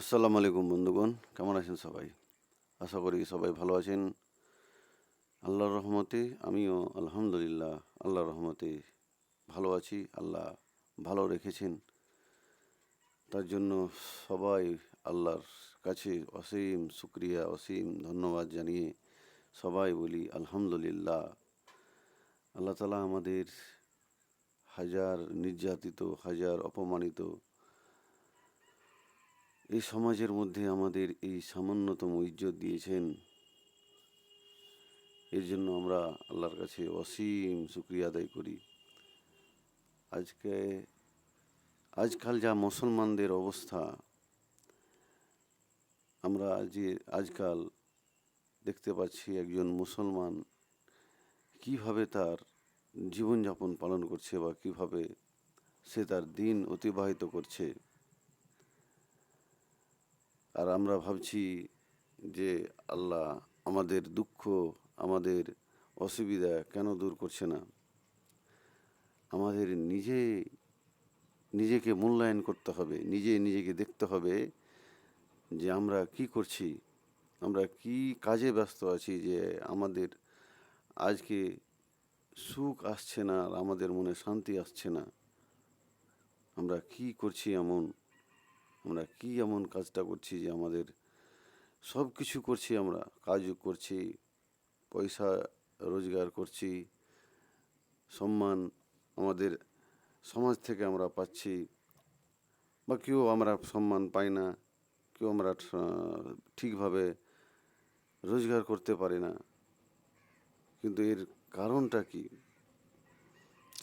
আসসালামু আলাইকুম বন্ধুগণ, কেমন আছেন সবাই? আশা করি সবাই ভালো আছেন। আল্লাহর রহমতে আমিও আলহামদুলিল্লাহ আল্লাহর রহমতে ভালো আছি, আল্লাহ ভালো রেখেছেন। তার জন্য সবাই আল্লাহর কাছে অসীম শুক্রিয়া, অসীম ধন্যবাদ জানিয়ে সবাই বলি আলহামদুলিল্লাহ। আল্লাহ তালা আমাদের হাজার নির্যাতিত, হাজার অপমানিত এই সমাজের মধ্যে আমাদের এই সামান্যতম ইজ্জত দিয়েছেন। এর জন্য আমরা আল্লাহর কাছে অসীম শুক্রিয়া আদায় করি। আজকে, আজকাল যা মুসলমানদের অবস্থা, আমরা যে আজকাল দেখতে পাচ্ছি একজন মুসলমান কীভাবে তার জীবনযাপন পালন করছে বা কীভাবে সে তার দিন অতিবাহিত করছে। আর আমরা ভাবছি যে আল্লাহ আমাদের দুঃখ, আমাদের অসুবিধা কেন দূর করছে না? আমাদের নিজে, নিজেকে মূল্যায়ন করতে হবে, নিজে নিজেকে দেখতে হবে যে আমরা কি করছি, আমরা কি কাজে ব্যস্ত আছি যে আমাদের আজকে সুখ আসছে না আর আমাদের মনে শান্তি আসছে না। আমরা কি করছি এমন আমরা কি এমন কাজটা করছি যে আমাদের সব কিছু করছি আমরা, কাজও করছি, পয়সা রোজগার করছি, সম্মান আমাদের সমাজ থেকে আমরা পাচ্ছি, বা কেউ আমরা সম্মান পাই না, কেউ আমরা ঠিকভাবে রোজগার করতে পারি না। কিন্তু এর কারণটা কি?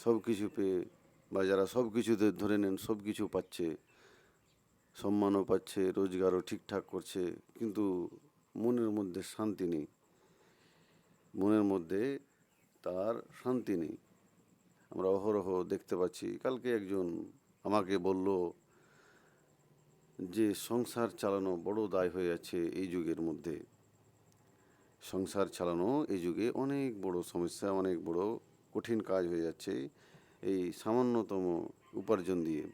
সব কিছু পেয়ে বা যারা সব কিছুতে ধরে নেন সব কিছু পাচ্ছে সম্মানও পাচ্ছে, রোজগারও ঠিকঠাক করছে, কিন্তু মনের মধ্যে শান্তি নেই। মনের মধ্যে তার শান্তি নেই। আমরা অহরহ দেখতে পাচ্ছি। কালকে একজন আমাকে বলল যে, সংসার চালানো বড় দায় হয়ে যাচ্ছে এই যুগের মধ্যে। সংসার চালানো এই যুগে অনেক বড় সমস্যা, অনেক বড় কঠিন কাজ হয়ে যাচ্ছে এই সামান্যতম উপার্জন দিয়ে।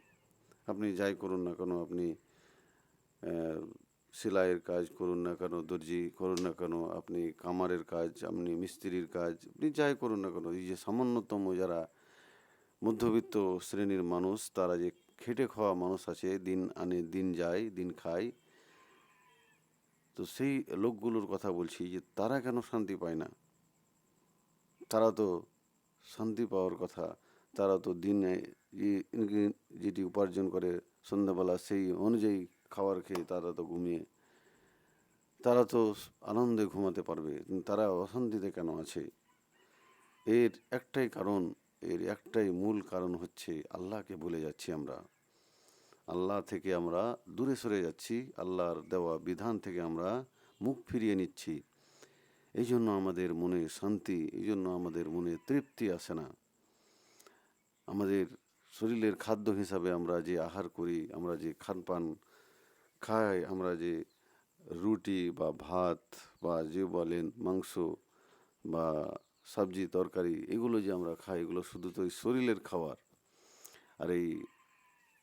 আপনি যাই করুন না কেন, আপনি সেলাইয়ের কাজ করুন না কেন, দর্জি করুন না কেন, আপনি কামারের কাজ, আপনি মিস্ত্রির কাজ, আপনি যাই করুন না কেন, এই যে সামান্যতম যারা মধ্যবিত্ত শ্রেণির মানুষ, তারা যে খেটে খাওয়া মানুষ আছে, দিন আনে, দিন যায়, দিন খায়, তো সেই লোকগুলোর কথা বলছি যে তারা কেন শান্তি পায় না? তারা তো শান্তি পাওয়ার কথা, তারা তো দিনে যেটি উপার্জন করে সন্ধ্যাবেলা সেই অনুযায়ী খাবার খেয়ে তারা তো ঘুমিয়ে, তারা তো আনন্দে ঘুমাতে পারবে তারা অশান্তিতে কেন আছে? এর একটাই কারণ, এর একটাই মূল কারণ হচ্ছে আল্লাহকে ভুলে যাচ্ছি আমরা। আল্লাহ থেকে আমরা দূরে সরে যাচ্ছি, আল্লাহর দেওয়া বিধান থেকে আমরা মুখ ফিরিয়ে নিচ্ছি। এই জন্য আমাদের মনে শান্তি, এই জন্য আমাদের মনে তৃপ্তি আসে না। আমাদের শরীরের খাদ্য হিসাবে আমরা যে আহার করি, আমরা যে খানপান খাই, আমরা যে রুটি বা ভাত বা যে বলেন মাংস বা সবজি, তরকারি, এগুলো যে আমরা খাই, এগুলো শুধু তো এই শরীরের খাবার। আর এই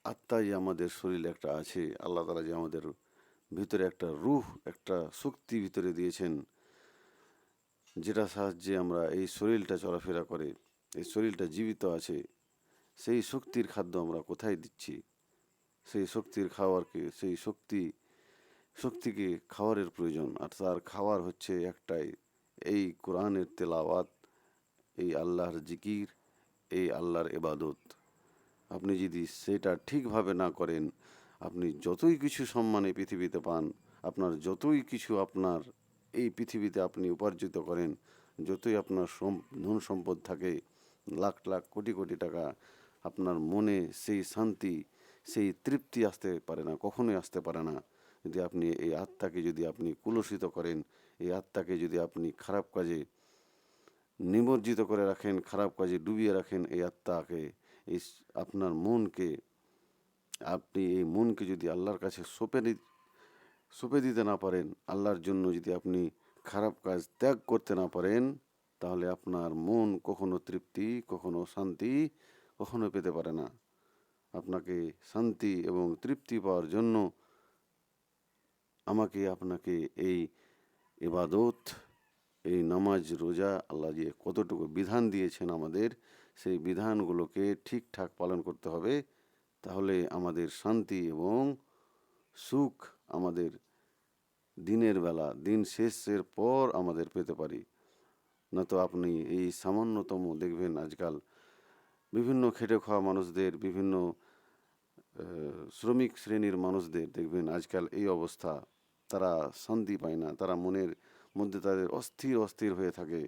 আত্মা যে আমাদের শরীরে একটা আছে, আল্লাহ তালা যে আমাদের ভিতরে একটা রুহ, একটা শক্তি ভিতরে দিয়েছেন যেটা সাহায্যে আমরা এই শরীরটা চলাফেরা করে, এই শরীরটা জীবিত আছে। সেই শক্তির খাদ্য আমরা কোথায় দিচ্ছি? সেই শক্তির খাওয়ারকে সেই শক্তি, শক্তিকে খাওয়ারের প্রয়োজন। আর তার খাওয়ার হচ্ছে একটাই, এই কোরআনের তেলাওয়াত, এই আল্লাহর জিকির, এই আল্লাহর এবাদত আপনি যদি সেটা ঠিকভাবে না করেন, আপনি যতই কিছু সম্মানে পৃথিবীতে পান, আপনার যতই কিছু আপনার এই পৃথিবীতে আপনি উপার্জিত করেন, যতই আপনার ধন সম্পদ থাকে, লাখ লাখ কোটি কোটি টাকা আপনার মনে সেই শান্তি, সেই তৃপ্তি আসতে পারে না, কখনোই আসতে পারে না। যদি আপনি এই আত্মাকে যদি আপনি কুলসিত করেন, এই আত্মাকে যদি আপনি খারাপ কাজে নিমজ্জিত করে রাখেন, খারাপ কাজে ডুবিয়ে রাখেন, এই আত্মাকে, এই আপনার মনকে, আপনি এই মনকে যদি আল্লাহর কাছে সঁপে সঁপে দিতে না পারেন, আল্লাহর জন্য যদি আপনি খারাপ কাজ ত্যাগ করতে না পারেন, তাহলে আপনার মন কখনো তৃপ্তি, কখনো শান্তি কখনো পেতে পারে না। আপনাকে শান্তি এবং তৃপ্তি পাওয়ার জন্য আমাকে আপনাকে এই ইবাদত, এই নামাজ, রোজা আল্লাহ যে কতটুকু বিধান দিয়েছেন আমাদের, সেই বিধানগুলোকে ঠিকঠাক পালন করতে হবে। তাহলে আমাদের শান্তি এবং সুখ আমাদের দিনের বেলা, দিন শেষের পর আমাদের পেতে পারি। না তো আপনি এই সামান্যতম দেখবেন আজকাল বিভিন্ন খেটে খাওয়া মানুষদের, বিভিন্ন শ্রমিক শ্রেণির মানুষদের দেখবেন আজকাল এই অবস্থা। তারা শান্তি পায় না, তারা মনের মধ্যে তাদের অস্থির অস্থির হয়ে থাকে।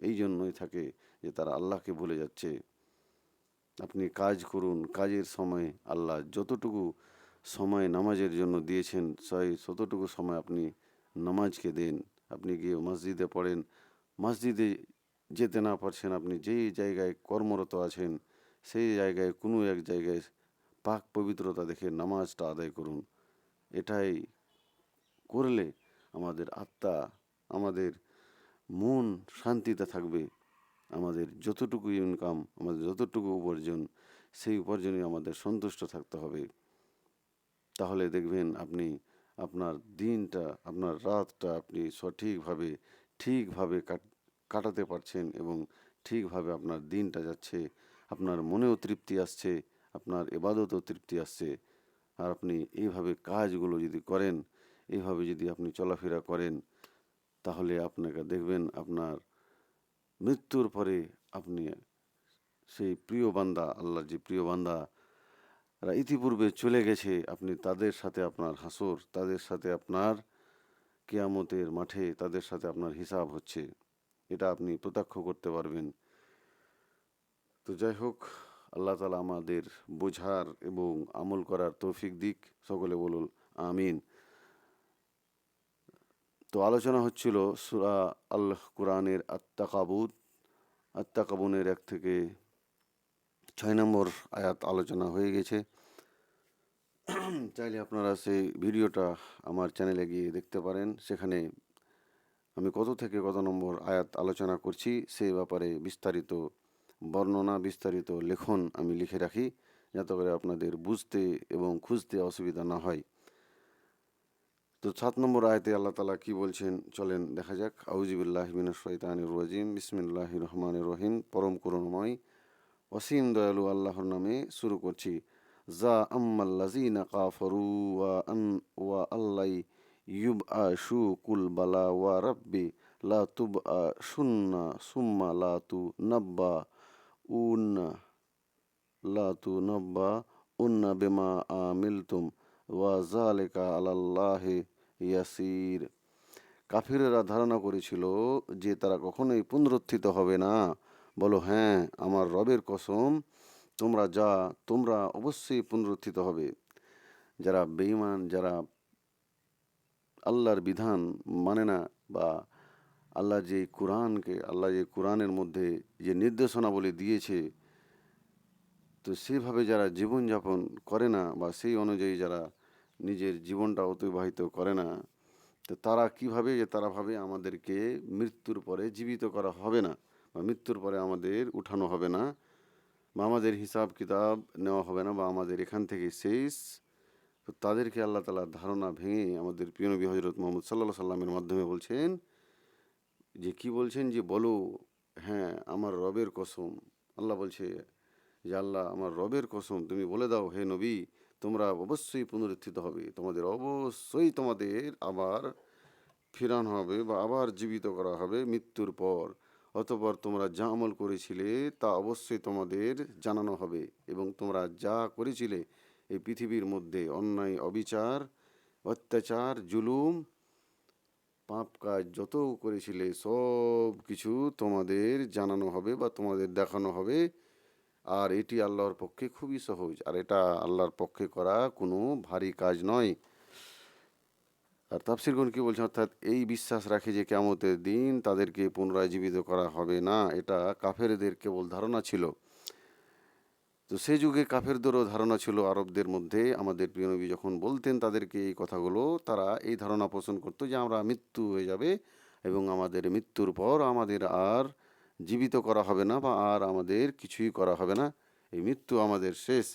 এই জন্যই থাকে যে তারা আল্লাহকে ভুলে যাচ্ছে। আপনি কাজ করুন, কাজের সময় আল্লাহ যতটুকু সময় নামাজের জন্য দিয়েছেন সেই ততটুকু সময় আপনি নামাজকে দেন। আপনি গিয়ে মসজিদে পড়েন, মসজিদে যেতে না পারছেন, আপনি যেই জায়গায় কর্মরত আছেন, সেই জায়গায়, কোনো এক জায়গায় পাক পবিত্রতা দেখে নামাজটা আদায় করুন। এটাই করলে আমাদের আত্মা, আমাদের মন শান্তিতে থাকবে। আমাদের যতটুকু ইনকাম আমাদের যতটুকু উপার্জন, সেই উপার্জনে আমাদের সন্তুষ্ট থাকতে হবে। তাহলে দেখবেন আপনি, আপনার দিনটা, আপনার রাতটা আপনি সঠিকভাবে, ঠিকভাবে কাট- কাটাতে পারছেন এবং ঠিকভাবে আপনার দিনটা যাচ্ছে, আপনার মনেও তৃপ্তি আসছে, আপনার এবাদতেও তৃপ্তি আসছে। আর আপনি এইভাবে কাজগুলো যদি করেন, এইভাবে যদি আপনি চলাফেরা করেন, তাহলে আপনাকে দেখবেন আপনার মৃত্যুর পরে আপনি সেই প্রিয় বান্দা, আল্লাহর যে প্রিয় বান্দা ইতিপূর্বে চলে গেছে, আপনি তাদের সাথে আপনার হাসর, তাদের সাথে আপনার কেয়ামতের মাঠে তাদের সাথে আপনার হিসাব হচ্ছে। এটা আপনি প্রত্যক্ষ করতে পারবেন। তো যাই হোক, আল্লাহ তালা আমাদের বোঝার এবং আমল করার তৌফিক দিক। সকলে বলুন, আমিন। তো আলোচনা হচ্ছিল সুরা আল্লাহ কোরআনের আত্মাকাবুত আত্মাকাবুনের এক থেকে ছয় নম্বর আয়াত আলোচনা হয়ে গেছে। চাইলে আপনারা সেই ভিডিওটা আমার চ্যানেলে গিয়ে দেখতে পারেন। সেখানে আমি কত থেকে কত নম্বর আয়াত আলোচনা করছি, সেই ব্যাপারে বিস্তারিত বর্ণনা, বিস্তারিত লেখন আমি লিখে রাখি, যাতে করে আপনাদের বুঝতে এবং খুঁজতে অসুবিধা না হয়। তো সাত নম্বর আয়তে আল্লাহ তালা কি বলছেন? চলেন দেখা যাক। আউজিবুল্লাহ শৈতানির রাজিম। বিসমিল্লাহ রহমান রহিম। পরম করুণময়, অসীম দয়ালু আল্লাহর নামে শুরু করছি। জা আম্মাল্লাজিনা কাফরু ওয়া আন, ওয়া আল্লাই ইউব আ শু কুল বালা ওয়া রাব্বি লা তুব আ সুন্না সুম্মা লা তু নাব্বা উন্না লা তু নাব্বা উন্না বেমা আমিলতুম ওয়া জালেকা আলাল্লাহি ইয়াসির কাফিরেরা ধারণা করেছিল যে তারা কখনোই পুনরুত্থিত হবে না। বলো হ্যাঁ আমার রবের কসম, তোমরা যা, তোমরা অবশ্যই পুনরুত্থিত হবে। যারা বেঈমান, যারা আল্লাহর বিধান মানে না বা আল্লাহ যে কোরআনকে, আল্লাহ যে কোরআনের মধ্যে যে নির্দেশনাবলী দিয়েছে, তো সেভাবে যারা জীবনযাপন করে না বা সেই অনুযায়ী যারা নিজের জীবনটা অতিবাহিত করে না, তো তারা কীভাবে যে তারা ভাবে আমাদেরকে মৃত্যুর পরে জীবিত করা হবে না বা মৃত্যুর পরে আমাদের উঠানো হবে না বা আমাদের হিসাব কিতাব নেওয়া হবে না বা আমাদের এখান থেকে শেষ তো তাদেরকে আল্লাহ তালার ধারণা ভেঙে আমাদের প্রিয় নবী হজরত মোহাম্মদ সাল্লাহ সাল্লামের মাধ্যমে বলছেন যে কি বলছেন? যে বলো হ্যাঁ আমার রবের কসম। আল্লাহ বলছে যে, আল্লাহ, আমার রবের কসম, তুমি বলে দাও, হে নবী, তোমরা অবশ্যই পুনরুত্থিত হবে। তোমাদের অবশ্যই তোমাদের আবার ফিরানো হবে বা আবার জীবিত করা হবে মৃত্যুর পর। অতপর তোমরা যা আমল করেছিলে তা অবশ্যই তোমাদের জানানো হবে এবং তোমরা যা করেছিলে এই পৃথিবীর মধ্যে অন্যায়, অবিচার, অত্যাচার, জুলুম, পাপ কাজ যত করেছিলে সব কিছু তোমাদের জানানো হবে বা তোমাদের দেখানো হবে। আর এটি আল্লাহর পক্ষে খুবই সহজ। আর এটা আল্লাহর পক্ষে করা কোনো ভারী কাজ নয়। আর তাফসিরগণ কি বলছেন? অর্থাৎ এই বিশ্বাস রাখে যে কেমতের দিন তাদেরকে পুনরায় জীবিত করা হবে না। এটা কাফেরদের কেবল ধারণা ছিল। তো সেই যুগে কাফেরদেরও ধারণা ছিল আরবদের মধ্যে। আমাদের প্রিয় নবী যখন বলতেন তাদেরকে এই কথাগুলো, তারা এই ধারণা পোষণ করতো যে আমরা মৃত্যু হয়ে যাবে এবং আমাদের মৃত্যুর পর আমাদের আর জীবিত করা হবে না বা আর আমাদের কিছুই করা হবে না। এই মৃত্যু আমাদের শেষ।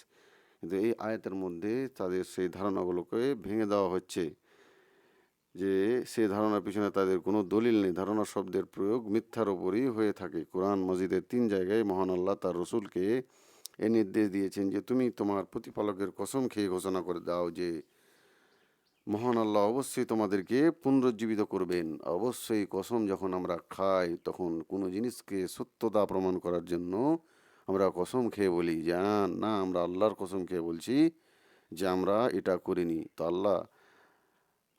কিন্তু এই আয়াতের মধ্যে তাদের সেই ধারণাগুলোকে ভেঙে দেওয়া হচ্ছে যে সে ধারণার পিছনে তাদের কোনো দলিল নেই। ধারণা শব্দের প্রয়োগ মিথ্যার ওপরই হয়ে থাকে। কোরআন মজিদের তিন জায়গায় মহান আল্লাহ তার রসুলকে এ নির্দেশ দিয়েছেন যে, তুমি তোমার প্রতিপালকের কসম খেয়ে ঘোষণা করে দাও যে, মহান আল্লাহ অবশ্যই তোমাদেরকে পুনরুজ্জীবিত করবেন। অবশ্যই কসম যখন আমরা খাই, তখন কোনো জিনিসকে সত্যতা প্রমাণ করার জন্য আমরা কসম খেয়ে বলি যে, না আমরা আল্লাহর কসম খেয়ে বলছি যে, আমরা এটা করিনি। তো আল্লাহ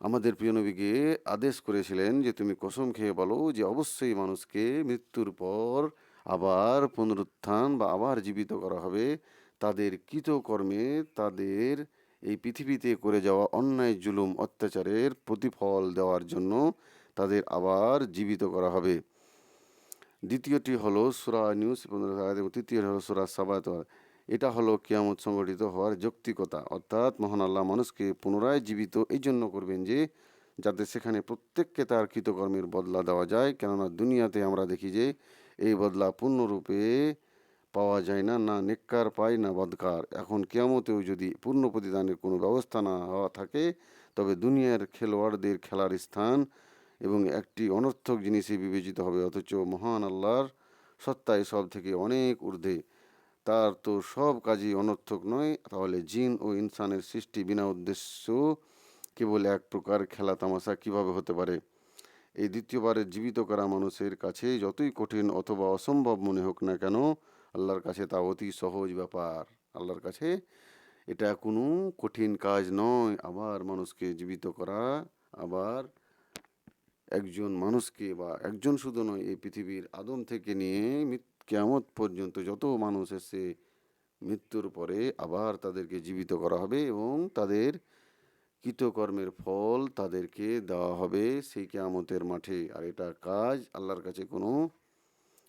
আমাদের প্রিয় নবীকে আদেশ করেছিলেন যে, তুমি কসম খেয়ে বলো যে, অবশ্যই মানুষকে মৃত্যুর পর আবার পুনরুত্থান বা আবার জীবিত করা হবে। তাদের কৃতকর্মে তাদের এই পৃথিবীতে করে যাওয়া অন্যায়, জুলুম, অত্যাচারের প্রতিফল দেওয়ার জন্য তাদের আবার জীবিত করা হবে। দ্বিতীয়টি হলো সুরা নিউজ তৃতীয়টি হলো সুরা সাবাত। এটা হলো কিয়ামত সংগঠিত হওয়ার যৌক্তিকতা। অর্থাৎ মহান আল্লাহ মানুষকে পুনরায় জীবিত এই জন্য করবেন যে, যাতে সেখানে প্রত্যেককে তার কৃতকর্মের বদলা দেওয়া যায়। কেননা দুনিয়াতে আমরা দেখি যে এই বদলা পূর্ণরূপে পাওয়া যায় না না নেককার পায়, না বদকার। এখন কিয়ামতেও যদি পূর্ণ প্রতিদানের কোনো ব্যবস্থা না হওয়া থাকে, তবে দুনিয়ার খেলোয়াড়দের খেলার স্থান এবং একটি অনর্থক জিনিসে বিবেচিত হবে, অথচ মহান আল্লাহর সত্তায় সব থেকে অনেক ঊর্ধ্বে। তার তো সব কাজই অনর্থক নয়, তাহলে জিন ও ইনসানের সৃষ্টি বিনা উদ্দেশ্য কেবল এক প্রকার খেলা তামাশা কীভাবে হতে পারে? এই দ্বিতীয়বারের জীবিত করা মানুষের কাছে যতই কঠিন অথবা অসম্ভব মনে হোক না কেন, আল্লাহর কাছে তা অতি সহজ ব্যাপার। আল্লাহর কাছে এটা কোনো কঠিন কাজ নয়। আবার মানুষকে জীবিত করা, আবার একজন মানুষকে বা একজন শুধু নয়, এই পৃথিবীর আদম থেকে নিয়ে কেয়ামত পর্যন্ত যত মানুষ এসে মৃত্যুর পরে আবার তাদেরকে জীবিত করা হবে এবং তাদের কৃতকর্মের ফল তাদেরকে দেওয়া হবে সেই কেয়ামতের মাঠে। আর এটা কাজ আল্লাহর কাছে কোনো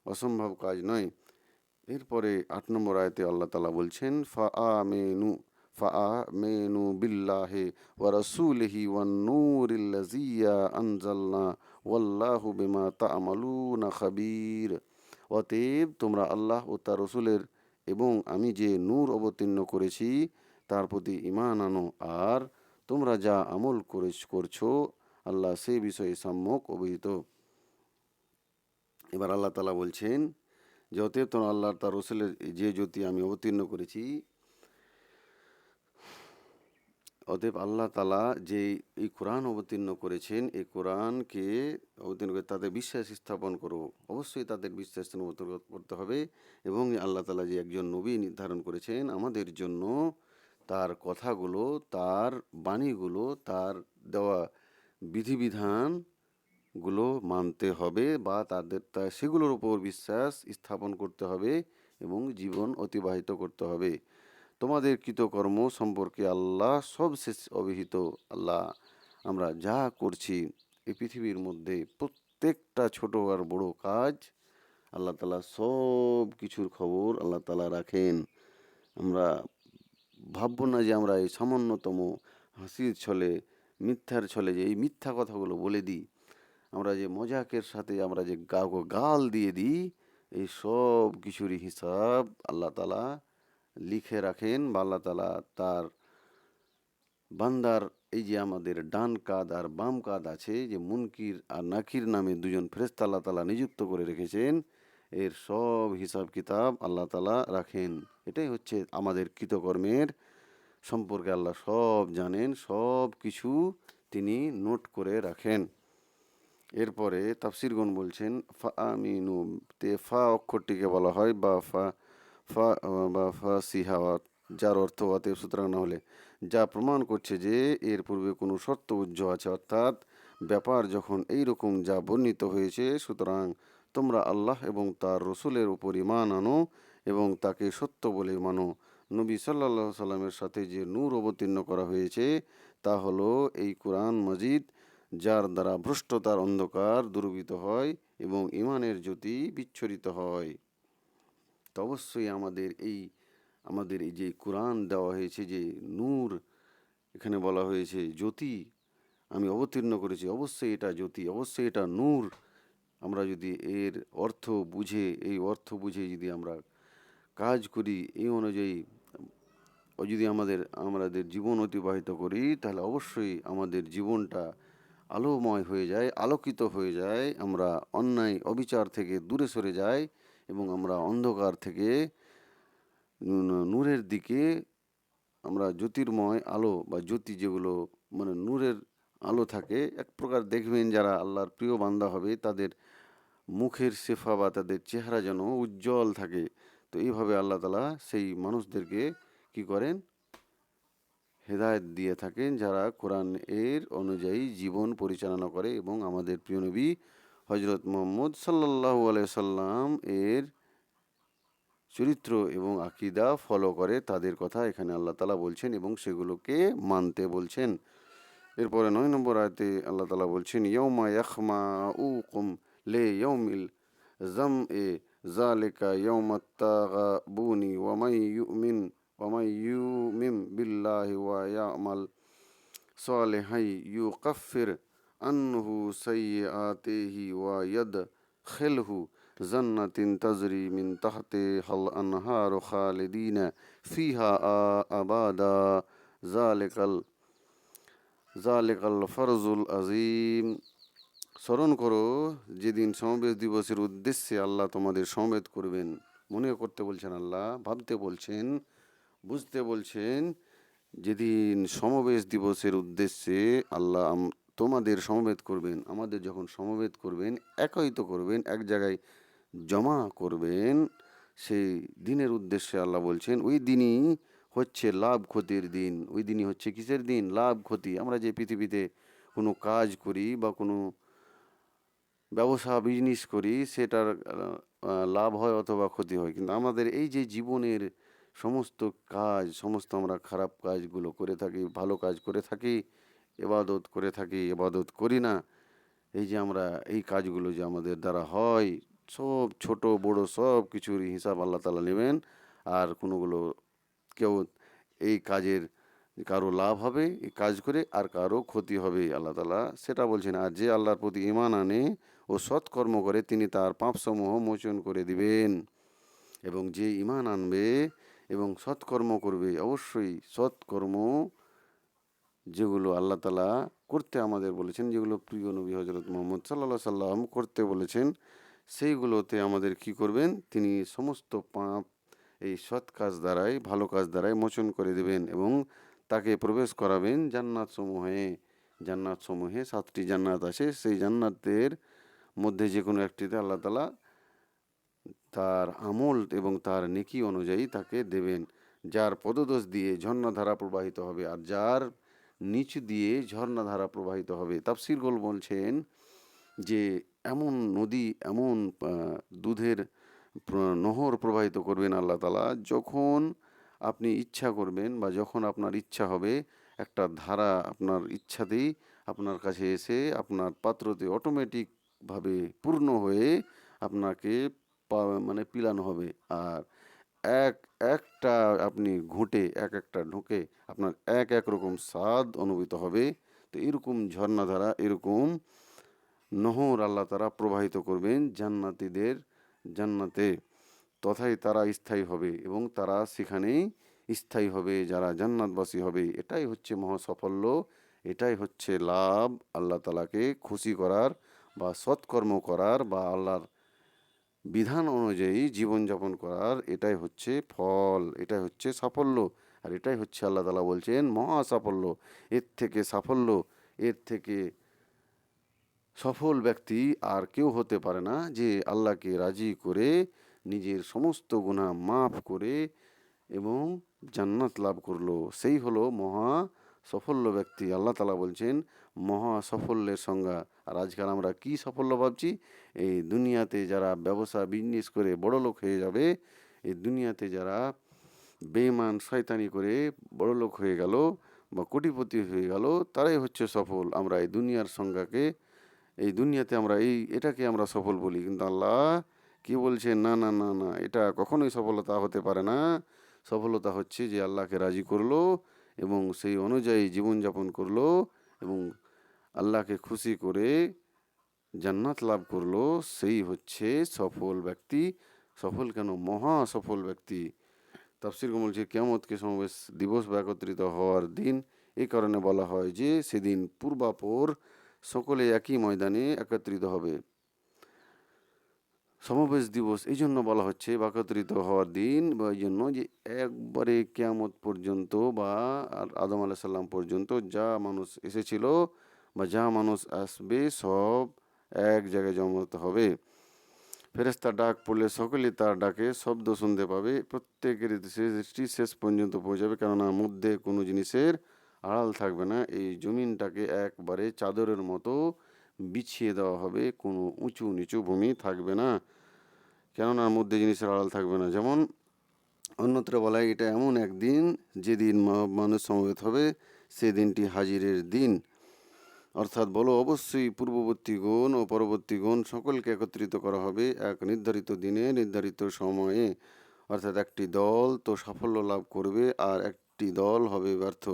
অসম্ভব কাজ নয়। এরপরে আট নম্বর আয়তে আল্লাহ তালা বলছেন ফা আ মেনু ফা আমেনু বিল্লাহে ওয়া রাসূলিহি ওয়ান নূরিল্লাযিয়া আনজাল্লা ওয়াল্লাহু বিমা তা'মালুনা খাবীর। অতএব তোমরা আল্লাহ ও তার রসুলের এবং আমি যে নূর অবতীর্ণ করেছি, তার প্রতি ইমান আনো। আর তোমরা যা আমল করে করছ, আল্লাহ সে বিষয়ে সম্যক অবহিত। এবার আল্লাহ তালা বলছেন, যে তোমরা আল্লাহ তার রসুলের যে জ্যোতি আমি অবতীর্ণ করেছি, অতএব আল্লাহ তালা যে এই কোরআন অবতীর্ণ করেছেন, এই কোরআনকে অবতীর্ণ করে তাদের বিশ্বাস স্থাপন করো। অবশ্যই তাদের বিশ্বাস করতে হবে এবং আল্লাহ তালা যে একজন নবী নির্ধারণ করেছেন, আমাদের জন্য তার কথাগুলো, তার বাণীগুলো, তার দেওয়া বিধিবিধানগুলো মানতে হবে বা তাদের, তা সেগুলোর উপর বিশ্বাস স্থাপন করতে হবে এবং জীবন অতিবাহিত করতে হবে। তোমাদের কৃতকর্ম সম্পর্কে আল্লাহ সবশেষ অভিহিত আল্লাহ, আমরা যা করছি এই পৃথিবীর মধ্যে প্রত্যেকটা ছোট আর বড় কাজ আল্লাহ তালা সব কিছুর খবর আল্লাহ তালা রাখেন। আমরা ভাববো না যে আমরা এই সামান্যতম হাসির ছলে, মিথ্যার ছলে যে এই মিথ্যা কথাগুলো বলে দিই, আমরা যে মজাকের সাথে আমরা যে গা গাল দিয়ে দিই, এই সব কিছুরই হিসাব আল্লাহ তালা লিখে রাখেন বা আল্লাহ তালা তার বান্দার এই যে আমাদের ডান কাদ আর বাম কাদ আছে, যে মুনকির আর নাকির নামে দুজন ফেরেস্তা আল্লাহ তালা নিযুক্ত করে রেখেছেন এর সব হিসাব কিতাব আল্লাহ তালা রাখেন। এটাই হচ্ছে আমাদের কৃতকর্মের সম্পর্কে আল্লাহ সব জানেন, সব কিছু তিনি নোট করে রাখেন। এরপরে তাফসিরগণ বলছেন ফা আমিনু তে ফা অক্ষরটিকে বলা হয়, বা ফা ফা, বা ফা সিহাওয়া যার অর্থ অতএব সুতরাং না হলে। যা প্রমাণ করছে যে এর পূর্বে কোনো শর্ত উজ্জ আছে, অর্থাৎ ব্যাপার যখন এই রকম যা বর্ণিত হয়েছে, সুতরাং তোমরা আল্লাহ এবং তার রসুলের উপর ইমান আনো এবং তাকে সত্য বলে মানো। নবী সাল্লাহ সাল্লামের সাথে যে নূর অবতীর্ণ করা হয়েছে, তা হলো এই কোরআন মজিদ, যার দ্বারা ভ্রষ্টতার অন্ধকার দূরীভূত হয় এবং ইমানের জ্যোতি বিচ্ছরিত হয়। তো অবশ্যই আমাদের এই আমাদের এই যে কোরআন দেওয়া হয়েছে, যে নূর এখানে বলা হয়েছে জ্যোতি, আমি অবতীর্ণ করেছি, অবশ্যই এটা জ্যোতি, অবশ্যই এটা নূর। আমরা যদি এর অর্থ বুঝে, এই অর্থ বুঝে যদি আমরা কাজ করি, এই অনুযায়ী যদি আমাদের আমাদের জীবন অতিবাহিত করি, তাহলে অবশ্যই আমাদের জীবনটা আলোময় হয়ে যায়, আলোকিত হয়ে যায়, আমরা অন্যায়, অবিচার থেকে দূরে সরে যাই এবং আমরা অন্ধকার থেকে নূরের দিকে আমরা জ্যোতির্ময় আলো বা জ্যোতি যেগুলো মানে নূরের আলো থাকে, এক প্রকার দেখবেন যারা আল্লাহর প্রিয় বান্দা হবে, তাদের মুখের শেফা বা তাদের চেহারা যেন উজ্জ্বল থাকে। তো এইভাবে আল্লাহ তালা সেই মানুষদেরকে কি করেন? হেদায়েত দিয়ে থাকেন যারা কোরআন এর অনুযায়ী জীবন পরিচালনা করে এবং আমাদের প্রিয় নবী হজরত মোহাম্মদ আলাইহি সাল্লাম এর চরিত্র এবং আকিদা ফলো করে তাদের কথা এখানে আল্লাহ তালা বলছেন এবং সেগুলোকে মানতে বলছেন। এরপরে নয় নম্বর আয়তে আল্লাহ তালা বলছেন ইয়ৌমা ইয়াখমা উ কুম لے یوم ضم اے ذالک یوم التغابونی ومن یؤمن ومن یؤمن باللہ ویعمل صالحی یقفر انہ سیئاتے و ید خلہ جنت تجری من تحت حل انہار خالدین فیہا آبادا ذالک ذالک الفرض العظیم স্মরণ করো, যেদিন সমাবেশ দিবসের উদ্দেশ্যে আল্লাহ তোমাদের সমবেত করবেন। মনে করতে বলছেন আল্লাহ, ভাবতে বলছেন, বুঝতে বলছেন, যেদিন সমাবেশ দিবসের উদ্দেশ্যে আল্লাহ তোমাদের সমবেত করবেন, আমাদের যখন সমবেত করবেন একত্রিত করবেন, এক জায়গায় জমা করবেন, সেই দিনের উদ্দেশ্যে আল্লাহ বলছেন, ওই দিনই হচ্ছে লাভ ক্ষতির দিন। ওই দিনই হচ্ছে কিসের দিন? লাভ ক্ষতি। আমরা যে পৃথিবীতে কোনো কাজ করি বা কোনো ব্যবসা বিজনেস করি, সেটার লাভ হয় অথবা ক্ষতি হয়। কিন্তু আমাদের এই যে জীবনের সমস্ত কাজ, সমস্ত আমরা খারাপ কাজগুলো করে থাকি, ভালো কাজ করে থাকি, এবাদত করে থাকি, এবাদত করি না, এই যে আমরা এই কাজগুলো যে আমাদের দ্বারা হয়, সব ছোট, বড় সব কিছুর হিসাব আল্লাহ তালা নেবেন। আর কোনোগুলো কেউ এই কাজের কারও লাভ হবে, এই কাজ করে আর কারও ক্ষতি হবে, আল্লাহ তালা সেটা বলছেন। আর যে আল্লাহর প্রতি ইমান আনে ও সৎকর্ম করে তিনি তার পাপসমূহ মোচন করে দিবেন। এবং যে ইমান আনবে এবং সৎকর্ম করবে, অবশ্যই সৎকর্ম যেগুলো আল্লাহ তালা করতে আমাদের বলেছেন, যেগুলো প্রিয় নবী হজরত মোহাম্মদ সাল্লাহ সাল্লাম করতে বলেছেন, সেইগুলোতে আমাদের কি করবেন? তিনি সমস্ত পাপ এই সৎ কাজ দ্বারাই, ভালো কাজ দ্বারাই মোচন করে দেবেন এবং তাকে প্রবেশ করাবেন জান্নাত সমূহে জান্নাত সমূহে সাতটি জান্নাত আছে, সেই জান্নাতের মধ্যে যে কোনো একটিতে আল্লাহ তালা তার আমল এবং তার নেকি অনুযায়ী তাকে দেবেন, যার পদদোষ দিয়ে ঝর্ণাধারা প্রবাহিত হবে আর যার নিচ দিয়ে ঝর্ণাধারা প্রবাহিত হবে। তাফসির গোল বলছেন যে এমন নদী, এমন দুধের নহর প্রবাহিত করবেন আল্লাহ তালা যখন আপনি ইচ্ছা করবেন বা যখন আপনার ইচ্ছা হবে একটা ধারা আপনার ইচ্ছাতেই আপনার কাছে এসে আপনার পাত্রতে অটোমেটিকভাবে পূর্ণ হয়ে আপনাকে মানে পিলানো হবে। আর এক, একটা আপনি ঘুঁটে, এক একটা ঢুকে আপনার এক এক রকম স্বাদ অনুভূত হবে। তো এরকম ঝর্ণা ঝর্ণাধারা, এরকম নহর আল্লাহ তারা প্রবাহিত করবেন জান্নাতীদের জান্নাতে। তথায় তারা স্থায়ী হবে এবং তারা সেখানেই স্থায়ী হবে, যারা জান্নাতবাসী হবে। এটাই হচ্ছে মহাসাফল্য, এটাই হচ্ছে লাভ আল্লাহ তালাকে খুশি করার বা সৎকর্ম করার বা আল্লাহর বিধান অনুযায়ী জীবনযাপন করার এটাই হচ্ছে ফল, এটাই হচ্ছে সাফল্য। আর এটাই হচ্ছে আল্লাহ তালা বলছেন, মহা সাফল্য। এর থেকে সাফল্য, এর থেকে সফল ব্যক্তি আর কেউ হতে পারে না যে আল্লাহকে রাজি করে নিজের সমস্ত গুনাহ মাফ করে এবং জান্নাত লাভ করল। সেই হলো মহা সফল্য ব্যক্তি। আল্লাহ তালা বলছেন মহা সাফল্যের সংজ্ঞা। আর আজকাল আমরা কি সাফল্য ভাবছি? এই দুনিয়াতে যারা ব্যবসা বিজনেস করে বড় লোক হয়ে যাবে, এই দুনিয়াতে যারা বেমান শয়তানি করে বড় লোক হয়ে গেল বা কোটিপতি হয়ে গেল, তারাই হচ্ছে সফল। আমরা এই দুনিয়ার সংজ্ঞাকে, এই দুনিয়াতে আমরা এই, এটাকে আমরা সফল বলি। কিন্তু আল্লাহ কি বলছেন না না না না, এটা কখনোই সফলতা হতে পারে না। সফলতা হচ্ছে যে আল্লাহকে রাজি করল এবং সেই অনুযায়ী জীবনযাপন করল এবং আল্লাহকে খুশি করে জান্নাত লাভ করল, সেই হচ্ছে সফল ব্যক্তি। সফল কেন? মহা সফল ব্যক্তি। তাফসির বলছে কেমতকে সমাবেশ দিবস বা একত্রিত হওয়ার দিন এই কারণে বলা হয় যে সেদিন পূর্বাপর সকলে একই ময়দানে একত্রিত হবে। সমাবেশ দিবস এই জন্য বলা হচ্ছে বা একত্রিত হওয়ার দিন বা এই জন্য যে একবারে কেয়ামত পর্যন্ত বা আদম আলাহ সাল্লাম পর্যন্ত যা মানুষ এসেছিল বা যা মানুষ আসবে সব এক জায়গায় জমাতে হবে। ফেরেস্তা ডাক পড়লে সকলে তার ডাকে শব্দ শুনতে পাবে। প্রত্যেকের দৃষ্টি শেষ পর্যন্ত পৌঁছাবে কেননা মধ্যে কোনো জিনিসের আড়াল থাকবে না। এই জমিনটাকে একবারে চাদরের মতো বিছিয়ে দেওয়া হবে। কোনো উঁচু নিচু ভূমি থাকবে না। কেননা মধ্যে জিনিসের আড়াল থাকবে না। যেমন অন্যত্র বলা এটা এমন একদিন যেদিন মানুষ সমবেত হবে সে দিনটি হাজিরের দিন। অর্থাৎ বলো, অবশ্যই পূর্ববর্তীগণ ও পরবর্তীগণ সকলকে একত্রিত করা হবে এক নির্ধারিত দিনে, নির্ধারিত সময়ে। অর্থাৎ একটি দল তো সাফল্য লাভ করবে আর একটি দল হবে ব্যর্থ।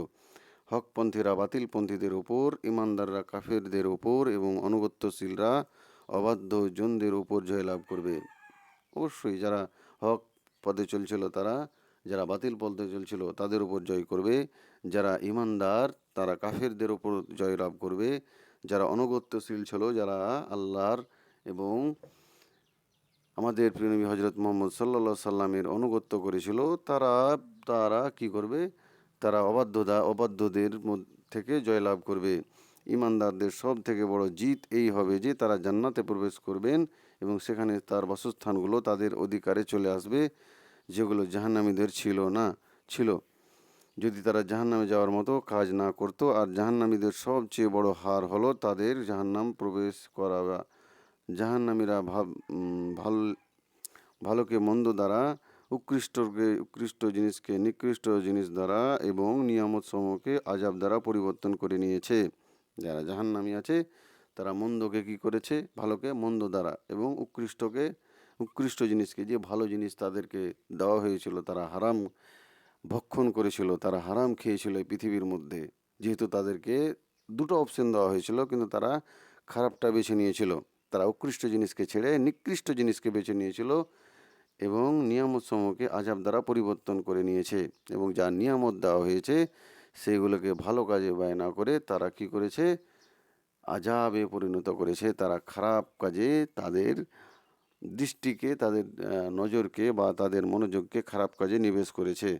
হকপন্থীরা বাতিলপন্থীদের ওপর ইমানদাররা কাফেরদের ওপর এবং অনুগত্যশীলরা অবাধ্য জনদের উপর জয়লাভ করবে। অবশ্যই যারা হক পদে চলছিল তারা যারা বাতিল পদে চলছিল তাদের উপর জয় করবে। যারা ইমানদার, তারা কাফেরদের উপর জয় লাভ করবে। যারা অনুগত্যশীল ছিল, যারা আল্লাহর এবং আমাদের প্রিয়নবী হজরত মোহাম্মদ সাল্লা সাল্লামের অনুগত্য করেছিল, তারা তারা কি করবে? তারা অবাধ্যতা, অবাধ্যদের থেকে জয়লাভ করবে। ইমানদারদের সব থেকে বড় জিত এই হবে যে, তারা জান্নাতে প্রবেশ করবেন এবং সেখানে তার বাসস্থানগুলো তাদের অধিকারে চলে আসবে। যেগুলো জাহান্নামীদের ছিল না, ছিল। যদি তারা জাহান্নামে যাওয়ার মতো কাজ না করতো আর জাহান্নামীদের সবচেয়ে বড় হার হলো তাদের জাহান্নাম প্রবেশ করা। জাহান্নামীরা ভাব ভালো, ভালোকে মন্দ দ্বারা, উৎকৃষ্টকে, উৎকৃষ্ট জিনিসকে নিকৃষ্ট জিনিস দ্বারা এবং নিয়ামত সমূহকে আজাব দ্বারা পরিবর্তন করে নিয়েছে। যারা জাহান্নামী আছে, তারা মন্দকে কি করেছে? ভালোকে মন্দ দ্বারা এবং উৎকৃষ্টকে উৎকৃষ্ট জিনিসকে, যে ভালো জিনিস তাদেরকে দেওয়া হয়েছিল, তারা হারাম ভক্ষণ করেছিল, তারা হারাম খেয়েছিল এই পৃথিবীর মধ্যে, যেহেতু তাদেরকে দুটো অপশন দেওয়া হয়েছিল, কিন্তু তারা খারাপটা বেছে নিয়েছিল। তারা উৎকৃষ্ট জিনিসকে ছেড়ে নিকৃষ্ট জিনিসকে বেছে নিয়েছিল এবং নিয়ামত সমূহকে আজাব দ্বারা পরিবর্তন করে নিয়েছে এবং যা নিয়ামত দেওয়া হয়েছে সেগুলোকে ভালো কাজে ব্যয় না করে তারা কি করেছে? আজাবে পরিণত করেছে। তারা খারাপ কাজে তাদের দৃষ্টিকে, তাদের নজরকে বা তাদের মনোযোগকে খারাপ কাজে নিবেশ করেছে।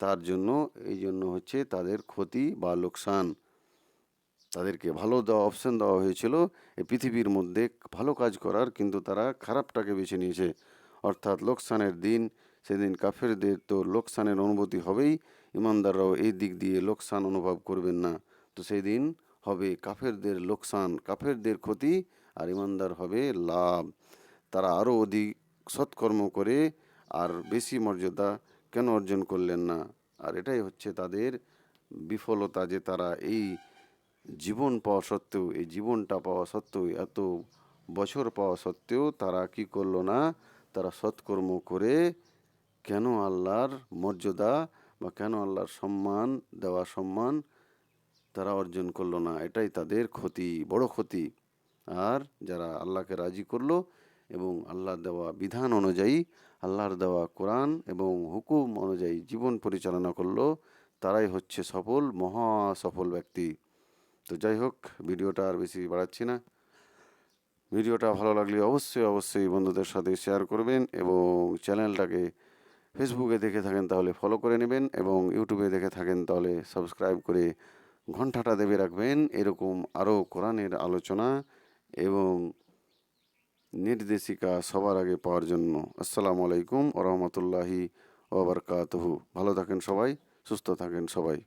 তার জন্য, এই জন্য হচ্ছে তাদের ক্ষতি বা লোকসান। তাদেরকে ভালো দেওয়া অপশন দেওয়া হয়েছিল। এই পৃথিবীর মধ্যে ভালো কাজ করার, কিন্তু তারা খারাপটাকে বেছে নিয়েছে। অর্থাৎ লোকসানের দিন, সেদিন কাফেরদের তো লোকসানের অনুভূতি হবেই। ইমানদাররাও এই দিক দিয়ে লোকসান অনুভব করবেন না। তো সেই দিন হবে কাফেরদের লোকসান, কাফেরদের ক্ষতি, আর ইমানদার হবে লাভ। তারা আরও অধিক সৎকর্ম করে আর বেশি মর্যাদা কেন অর্জন করলেন না? আর এটাই হচ্ছে তাদের বিফলতা যে তারা এই জীবন পাওয়া সত্ত্বেও, এই জীবনটা পাওয়া সত্ত্বেও, এত বছর পাওয়া সত্ত্বেও তারা কি করল না? তারা সৎকর্ম করে কেন আল্লাহর মর্যাদা বা কেন আল্লাহর সম্মান, দেওয়া সম্মান তারা অর্জন করল না? এটাই তাদের ক্ষতি, বড় ক্ষতি। আর যারা আল্লাহকে রাজি করল এবং আল্লাহর দেওয়া বিধান অনুযায়ী আল্লাহর দেওয়া কোরআন এবং হুকুম অনুযায়ী জীবন পরিচালনা করল, তারাই হচ্ছে সফল, মহা সফল ব্যক্তি। তো যাই হোক, ভিডিওটা আর বেশি বাড়াচ্ছি না। ভিডিওটা ভালো লাগলে অবশ্যই অবশ্যই বন্ধুদের সাথে শেয়ার করবেন এবং চ্যানেলটাকে ফেসবুকে দেখে থাকেন তাহলে ফলো করে নেবেন এবং ইউটিউবে দেখে থাকেন তাহলে সাবস্ক্রাইব করে ঘন্টাটা দেবে রাখবেন। এরকম আরও কোরআনের আলোচনা এবং নির্দেশিকা সবার আগে পাওয়ার জন্য আসসালামু আলাইকুম ও রহমতুল্লাহি ওবরকাতহু ভালো থাকেন সবাই, সুস্থ থাকেন সবাই।